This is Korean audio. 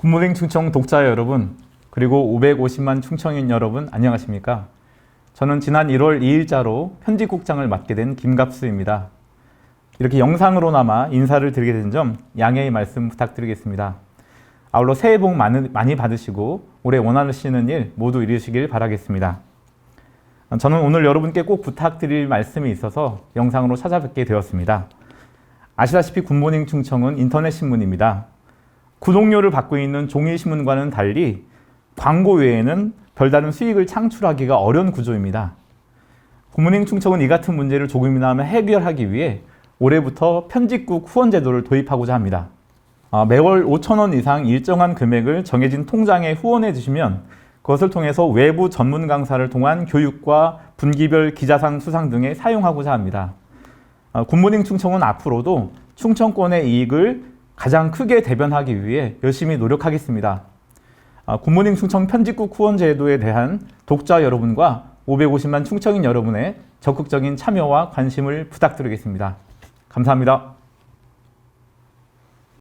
굿모닝 충청 독자 여러분, 그리고 550만 충청인 여러분, 안녕하십니까? 저는 지난 1월 2일자로 편집국장을 맡게 된 김갑수입니다. 이렇게 영상으로나마 인사를 드리게 된 점 양해의 말씀 부탁드리겠습니다. 아울러 새해 복 많이 받으시고 올해 원하시는 일 모두 이루시길 바라겠습니다. 저는 오늘 여러분께 꼭 부탁드릴 말씀이 있어서 영상으로 찾아뵙게 되었습니다. 아시다시피 굿모닝 충청은 인터넷 신문입니다. 구독료를 받고 있는 종이 신문과는 달리 광고 외에는 별다른 수익을 창출하기가 어려운 구조입니다. 굿모닝 충청은 이 같은 문제를 조금이나마 해결하기 위해 올해부터 편집국 후원 제도를 도입하고자 합니다. 아, 매월 5천 원 이상 일정한 금액을 정해진 통장에 후원해 주시면 그것을 통해서 외부 전문 강사를 통한 교육과 분기별 기자상 수상 등에 사용하고자 합니다. 아, 굿모닝 충청은 앞으로도 충청권의 이익을 가장 크게 대변하기 위해 열심히 노력하겠습니다. 아, 굿모닝 충청 편집국 후원 제도에 대한 독자 여러분과 550만 충청인 여러분의 적극적인 참여와 관심을 부탁드리겠습니다. 감사합니다.